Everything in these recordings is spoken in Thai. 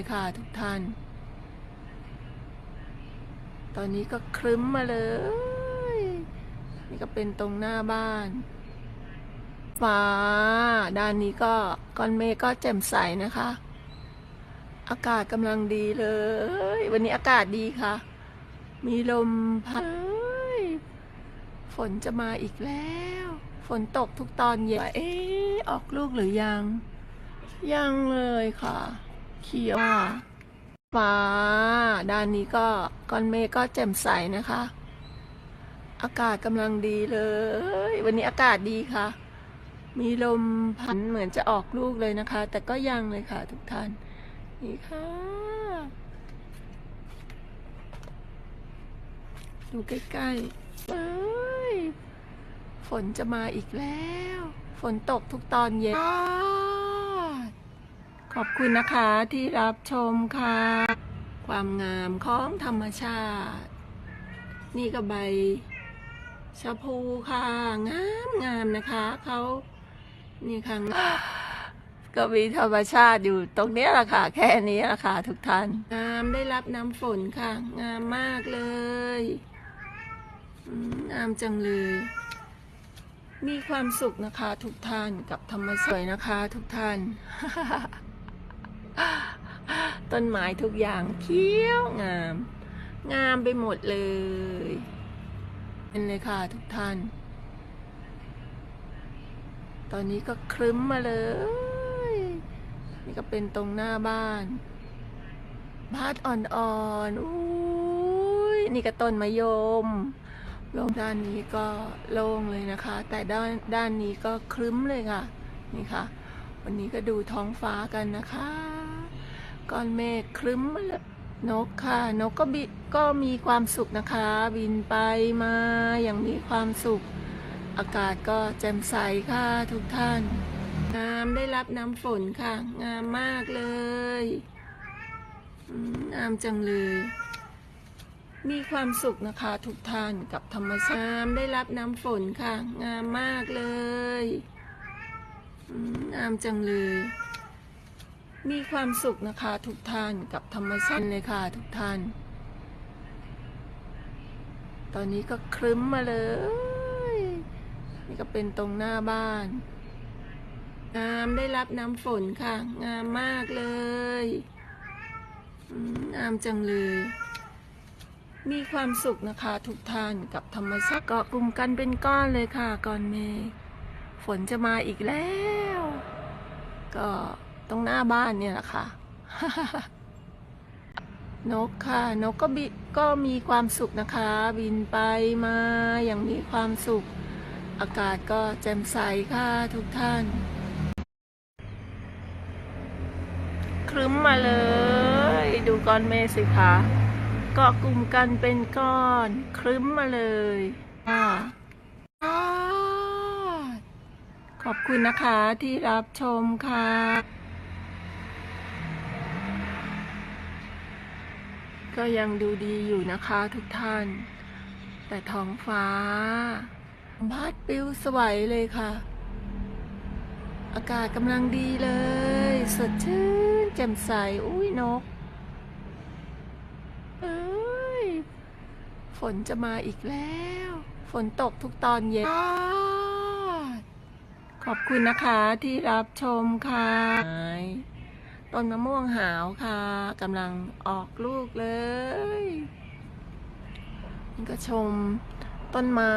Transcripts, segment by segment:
เลยค่ะทุกท่าน ตอนนี้ก็ครึ้มมาเลย นี่ก็เป็นตรงหน้าบ้าน ฟ้า ด้านนี้ก็ก้อนเมฆก็แจ่มใสนะคะ อากาศกำลังดีเลย วันนี้อากาศดีค่ะ มีลมพัดฝนจะมาอีกแล้ว ฝนตกทุกตอนเย็นเอ๊ออกลูกหรือยัง ยังเลยค่ะ เขียวฟ้า ด้านนี้ก็ก้อนเมฆก็แจ่มใสนะคะ อากาศกำลังดีเลย วันนี้อากาศดีค่ะ มีลมพัดเหมือนจะออกลูกเลยนะคะ แต่ก็ยังเลยค่ะทุกท่าน นี่ค่ะ ดูใกล้ๆเอ้ยฝนจะมาอีกแล้ว ฝนตกทุกตอนเย็น ขอบคุณนะคะที่รับชมค่ะ ความงามของธรรมชาติ นี่ก็ใบชะพูค่ะ งามงามนะคะเขานี่ค่ะก็มีธรรมชาติอยู่ตรงนี้แหละค่ะ แค่นี้แหละค่ะทุกท่าน งามได้รับน้ำฝนค่ะ งามมากเลย งามจังเลย มีความสุขนะคะ ทุกท่านกับธรรมชาตินะคะ ทุกท่าน ต้นไม้ทุกอย่างเขียวงาม งามไปหมดเลยเป็นเลยค่ะทุกท่าน ตอนนี้ก็ครึ้มมาเลย นี่ก็เป็นตรงหน้าบ้านพัดอ่อนๆอุ้ยนี่ก็ต้นมะยมลงด้านนี้ก็โล่งเลยนะคะ แต่ด้านด้านนี้ก็ครึ้มเลยค่ะ นี่ค่ะ วันนี้ก็ดูท้องฟ้ากันนะคะ ก้อนเมฆครึ้มเลยนกค่ะ นกก็บิก็มีความสุขนะคะ บินไปมาอย่างมีความสุข อากาศก็แจ่มใสค่ะทุกท่าน งามได้รับน้ำฝนค่ะ งามมากเลยงามจังเลย มีความสุขนะคะทุกท่านกับธรรมชาติได้รับน้ำฝนค่ะ งามมากเลย งามจังเลย มีความสุขนะคะทุกท่านกับธรรมชาติเลยค่ะทุกท่าน ตอนนี้ก็ครึ้มมาเลย นี่ก็เป็นตรงหน้าบ้าน งามได้รับน้ำฝนค่ะ งามมากเลยงามจังเลย มีความสุขนะคะทุกท่านกับธรรมชาติเกาะกลุ่มกันเป็นก้อนเลยค่ะก้อนเมฆฝนจะมาอีกแล้ว ก็ ตรงหน้าบ้านเนี่ยแหละค่ะ นกค่ะ นกก็บิก็มีความสุขนะคะ บินไปมาอย่างมีความสุข อากาศก็แจ่มใสค่ะทุกท่าน ครึ้มมาเลย ดูก้อนเมฆสิคะเกาะกลุ่มกันเป็นก้อน ครึ้มมาเลยอ่าขอบคุณนะคะที่รับชมค่ะ ก็ยังดูดีอยู่นะคะทุกท่าน แต่ท้องฟ้าพัดปิวสวยเลยค่ะ อากาศกำลังดีเลย สดชื่นแจ่มใส อุ้ยนก เอ้ย ฝนจะมาอีกแล้ว ฝนตกทุกตอนเย็น ขอบคุณนะคะที่รับชมค่ะ ต้นมะม่วงหาวค่ะกำลังออกลูกเลยนี่ก็ชมต้นไม้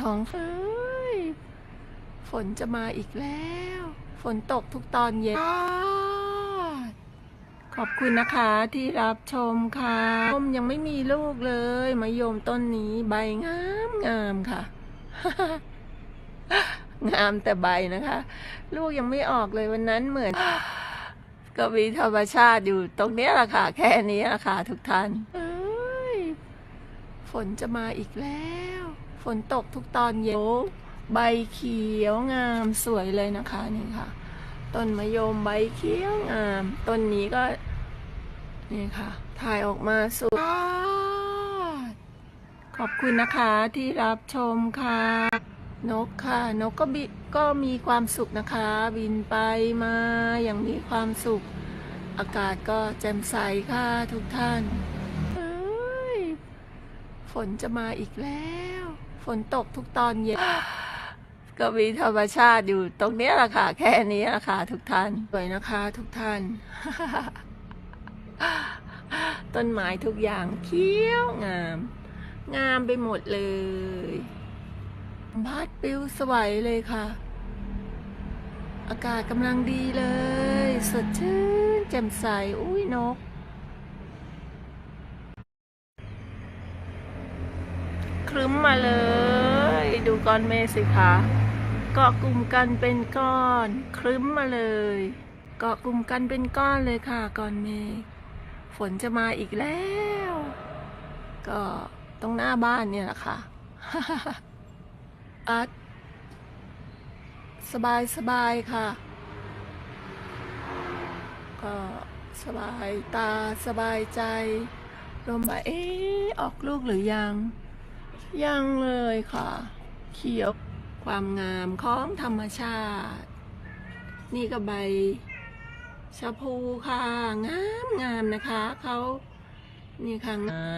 ท้องฟ้าฝนจะมาอีกแล้ว ฝนตกทุกตอนเย็นขอบคุณนะคะที่รับชมค่ะมะยมยังไม่มีลูกเลยมะยมต้นนี้ใบงามงามค่ะงามแต่ใบนะคะ ลูกยังไม่ออกเลยวันนั้นเหมือน ก็มีธรรมชาติอยู่ตรงนี้แหละค่ะ แค่นี้แหละค่ะทุกท่านฝนจะมาอีกแล้ว ฝนตกทุกตอนเย็นใบเขียวงามสวยเลยนะคะนี่ค่ะ ต้นมะยมใบเขียวงาม ต้นนี้ก็นี่ค่ะ ถ่ายออกมาสวยขอบคุณนะคะที่รับชมค่ะ นกค่ะ นกก็บิก็มีความสุขนะคะ บินไปมาอย่างมีความสุข อากาศก็แจ่มใสค่ะทุกท่านเอ้ยฝนจะมาอีกแล้ว ฝนตกทุกตอนเย็นก็มีธรรมชาติอยู่ตรงนี้แหละค่ะ แค่นี้แหละค่ะทุกท่านสวยนะคะทุกท่าน ต้นไม้ทุกอย่างเขียวงาม งามไปหมดเลย พัดปิวสวยเลยค่ะ อากาศกำลังดีเลย สดชื่นแจ่มใส อุ้ยนก ครึ้มมาเลย ดูก้อนเมฆสิคะเกาะกลุ่มกันเป็นก้อน ครึ้มมาเลย เกาะกลุ่มกันเป็นก้อนเลยค่ะก้อนเมฆฝนจะมาอีกแล้ว ก็ตรงหน้าบ้านเนี่ยแหละค่ะ อัดสบายสบายค่ะ ก็สบายตาสบายใจ ลมาเอ๊ออกลูกหรือยัง ยังเลยค่ะ เขียวความงามของธรรมชาติ นี่ก็ใบชะพูค่ะ งามงามนะคะ เขานี่ค่ะไม้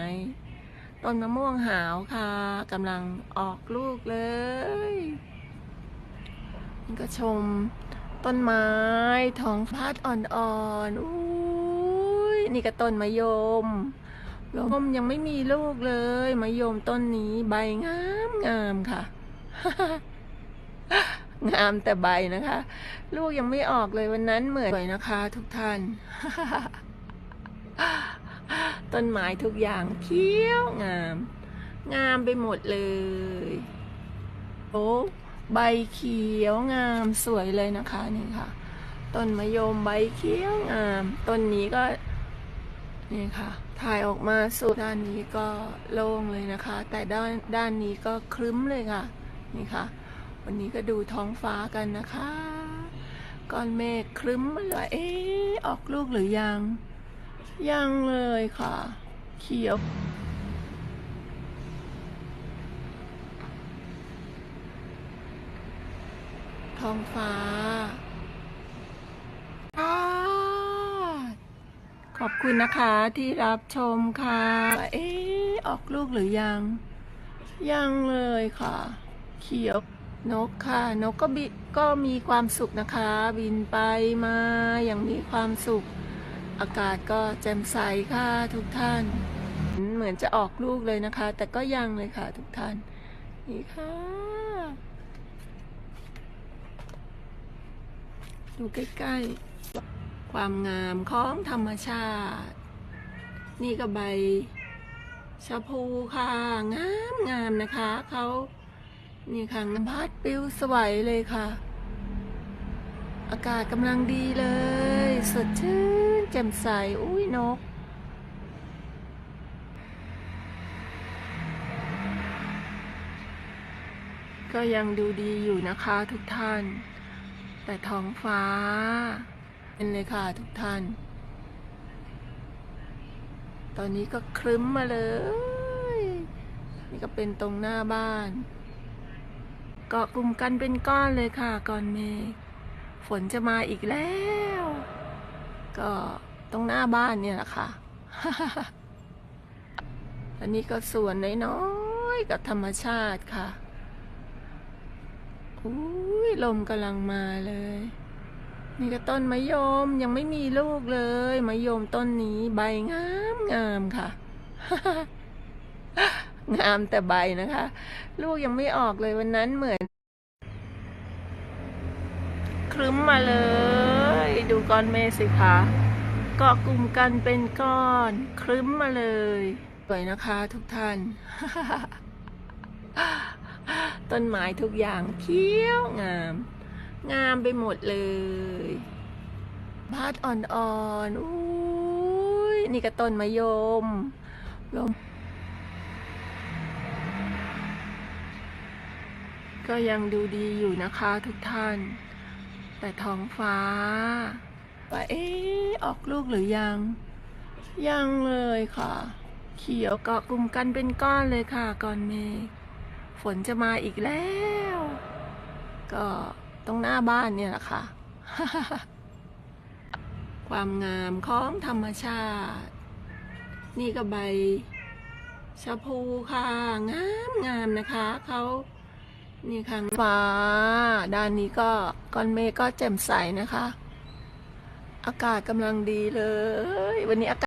ต้นมะม่วงหาวค่ะกำลังออกลูกเลยนี่ก็ชมต้นไม้ท้องพัดอ่อนๆอุ้ยนี่ก็ต้นมะยมลมยังไม่มีลูกเลยมะยมต้นนี้ใบงามงามค่ะ งามแต่ใบนะคะ ลูกยังไม่ออกเลยวันนั้นเหมือนสวยนะคะ ทุกท่าน ต้นไม้ทุกอย่างเขียวงาม งามไปหมดเลย โอ้ใบเขียวงามสวยเลยนะคะนี่ค่ะ ต้นมะยมใบเขียวงาม ต้นนี้ก็นี่ค่ะ ถ่ายออกมาสุดด้านนี้ก็โล่งเลยนะคะ แต่ด้านด้านนี้ก็ครึ้มเลยค่ะ นี่ค่ะ วันนี้ก็ดูท้องฟ้ากันนะคะ ก้อนเมฆครึ้มมาเลยเอ๊ออกลูกหรือยัง ยังเลยค่ะ เขียว ท้องฟ้าอ่าขอบคุณนะคะที่รับชมค่ะ เอ๊ออกลูกหรือยัง ยังเลยค่ะ เขียวนกค่ะ นกก็บิก็มีความสุขนะคะ บินไปมาอย่างมีความสุข อากาศก็แจ่มใสค่ะทุกท่าน เหมือนจะออกลูกเลยนะคะ แต่ก็ยังเลยค่ะทุกท่าน นี่ค่ะ ดูใกล้ๆ ความงามของธรรมชาติ นี่ก็ใบชะพูค่ะ งามงามนะคะเขานี่ค่ะน้ำพัดปิวสวยเลยค่ะ อากาศกำลังดีเลย สดชื่นแจ่มใส อุ้ยนก ก็ยังดูดีอยู่นะคะทุกท่าน แต่ท้องฟ้า เป็นเลยค่ะทุกท่าน ตอนนี้ก็ครึ้มมาเลย นี่ก็เป็นตรงหน้าบ้าน เกาะกลุ่มกันเป็นก้อนเลยค่ะก้อนเมฆฝนจะมาอีกแล้ว ก็ตรงหน้าบ้านเนี่ยแหละค่ะ อันนี้ก็ส่วนน้อยๆกับธรรมชาติค่ะอุ้ยลมกำลังมาเลย นี่ก็ต้นมะยมยังไม่มีลูกเลยมะยมต้นนี้ใบงามงามค่ะ งามแต่ใบนะคะ ลูกยังไม่ออกเลยวันนั้นเหมือน ครึ้มมาเลย ดูก้อนเมฆสิคะเกาะกลุ่มกันเป็นก้อนครึ้มมาเลย สวยนะคะทุกท่าน ต้นไม้ทุกอย่างเขียวงาม งามไปหมดเลยพัดอ่อนๆอุ้ยนี่ก็ต้นมะยมลมก็ยังดูดีอยู่นะคะทุกท่าน แต่ท้องฟ้า ว่าเอ๊ะออกลูกหรือยัง ยังเลยค่ะ เขียวเกาะกลุ่มกันเป็นก้อนเลยค่ะก้อนเมฆฝนจะมาอีกแล้ว ก็ตรงหน้าบ้านเนี่ยแหละค่ะ ความงามของธรรมชาติ นี่ก็ใบชะพูค่ะ งามงามนะคะเขา นี่ค่ะฟ้า ด้านนี้ก็ก้อนเมฆก็แจ่มใสนะคะ อากาศกำลังดีเลย วันนี้อากาศ